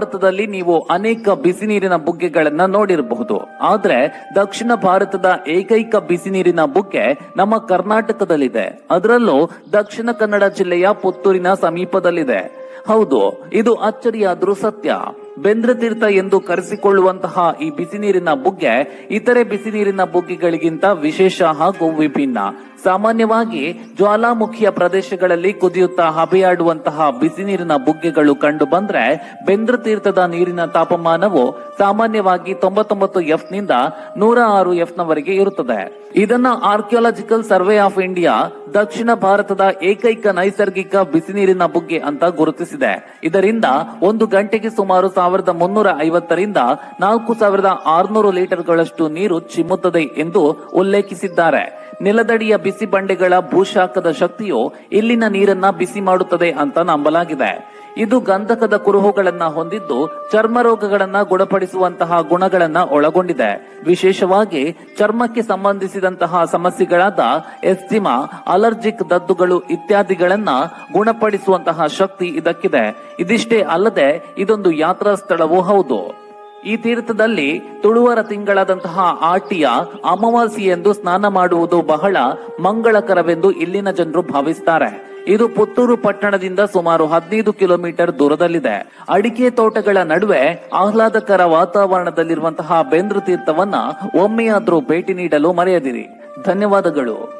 ಭಾರತದಲ್ಲಿ ನೀವು ಅನೇಕ ಬಿಸಿ ನೀರಿನ ಬುಗ್ಗೆಗಳನ್ನ ನೋಡಿರಬಹುದು. ಆದ್ರೆ ದಕ್ಷಿಣ ಭಾರತದ ಏಕೈಕ ಬಿಸಿ ನೀರಿನ ಬುಗ್ಗೆ ನಮ್ಮ ಕರ್ನಾಟಕದಲ್ಲಿದೆ. ಅದರಲ್ಲೂ ದಕ್ಷಿಣ ಕನ್ನಡ ಜಿಲ್ಲೆಯ ಪುತ್ತೂರಿನ ಸಮೀಪದಲ್ಲಿದೆ. ಹೌದು, ಇದು ಅಚ್ಚರಿಯಾದ್ರೂ ಸತ್ಯ. ಬೆಂದ್ರತೀರ್ಥ ಎಂದು ಕರೆಸಿಕೊಳ್ಳುವಂತಹ ಈ ಬಿಸಿ ನೀರಿನ ಬುಗ್ಗೆ ಇತರೆ ಬಿಸಿ ನೀರಿನ ಬುಗ್ಗೆಗಳಿಗಿಂತ ವಿಶೇಷ ಹಾಗೂ ವಿಭಿನ್ನ. ಸಾಮಾನ್ಯವಾಗಿ ಜ್ವಾಲಾಮುಖಿಯ ಪ್ರದೇಶಗಳಲ್ಲಿ ಕುದಿಯುತ್ತಾ ಹಬೆಯಾಡುವಂತಹ ಬಿಸಿ ನೀರಿನ ಬುಗ್ಗೆಗಳು ಕಂಡು ಬಂದ್ರೆ ಬೆಂದ್ರತೀರ್ಥದ ನೀರಿನ ತಾಪಮಾನವು ಸಾಮಾನ್ಯವಾಗಿ ತೊಂಬತ್ತೊಂಬತ್ತು ಎಫ್ನಿಂದ ನೂರ ಆರು ಎಫ್ ನವರೆಗೆ ಇರುತ್ತದೆ. ಇದನ್ನ ಆರ್ಕಿಯಾಲಜಿಕಲ್ ಸರ್ವೆ ಆಫ್ ಇಂಡಿಯಾ ದಕ್ಷಿಣ ಭಾರತದ ಏಕೈಕ ನೈಸರ್ಗಿಕ ಬಿಸಿ ನೀರಿನ ಬುಗ್ಗೆ ಅಂತ ಗುರುತಿಸಿದೆ. ಇದರಿಂದ ಒಂದು ಗಂಟೆಗೆ ಸುಮಾರು ಸಾವಿರದ ಮುನ್ನೂರ ಐವತ್ತರಿಂದ ನಾಲ್ಕು ಸಾವಿರದ ಆರುನೂರು ಲೀಟರ್ಗಳಷ್ಟು ನೀರು ಚಿಮ್ಮುತ್ತದೆ ಎಂದು ಉಲ್ಲೇಖಿಸಿದ್ದಾರೆ. ನೆಲದಡಿಯ ಬಿಸಿ ಬಂಡೆಗಳ ಭೂಶಾಖದ ಶಕ್ತಿಯು ಇಲ್ಲಿನ ನೀರನ್ನ ಬಿಸಿ ಮಾಡುತ್ತದೆ ಅಂತ ನಂಬಲಾಗಿದೆ. ಇದು ಗಂಧಕದ ಕುರುಹುಗಳನ್ನ ಹೊಂದಿದ್ದು ಚರ್ಮ ರೋಗಗಳನ್ನ ಗುಣಪಡಿಸುವಂತಹ ಗುಣಗಳನ್ನ ಒಳಗೊಂಡಿದೆ. ವಿಶೇಷವಾಗಿ ಚರ್ಮಕ್ಕೆ ಸಂಬಂಧಿಸಿದಂತಹ ಸಮಸ್ಯೆಗಳಾದ ಎಸ್ಟಿಮಾ ಅಲರ್ಜಿಕ್ ದದ್ದುಗಳು ಇತ್ಯಾದಿಗಳನ್ನ ಗುಣಪಡಿಸುವಂತಹ ಶಕ್ತಿ ಇದಕ್ಕಿದೆ. ಇದಿಷ್ಟೇ ಅಲ್ಲದೆ ಇದೊಂದು ಯಾತ್ರಾ ಸ್ಥಳವೂ ಹೌದು. ಈ ತೀರ್ಥದಲ್ಲಿ ತುಳುವರ ತಿಂಗಳಾದಂತಹ ಆಟಿಯ ಅಮಾವಾಸ್ಯೆಯೆಂದು ಸ್ನಾನ ಮಾಡುವುದು ಬಹಳ ಮಂಗಳಕರವೆಂದು ಇಲ್ಲಿನ ಜನರು ಭಾವಿಸ್ತಾರೆ. ಇದು ಪುತ್ತೂರು ಪಟ್ಟಣದಿಂದ ಸುಮಾರು ಹದಿನೈದು ಕಿಲೋಮೀಟರ್ ದೂರದಲ್ಲಿದೆ. ಅಡಿಕೆ ತೋಟಗಳ ನಡುವೆ ಆಹ್ಲಾದಕರ ವಾತಾವರಣದಲ್ಲಿರುವಂತಹ ಬೇಂದ್ರ ತೀರ್ಥವನ್ನ ಒಮ್ಮೆಯಾದ್ರೂ ಭೇಟಿ ನೀಡಲು ಮರೆಯದಿರಿ. ಧನ್ಯವಾದಗಳು.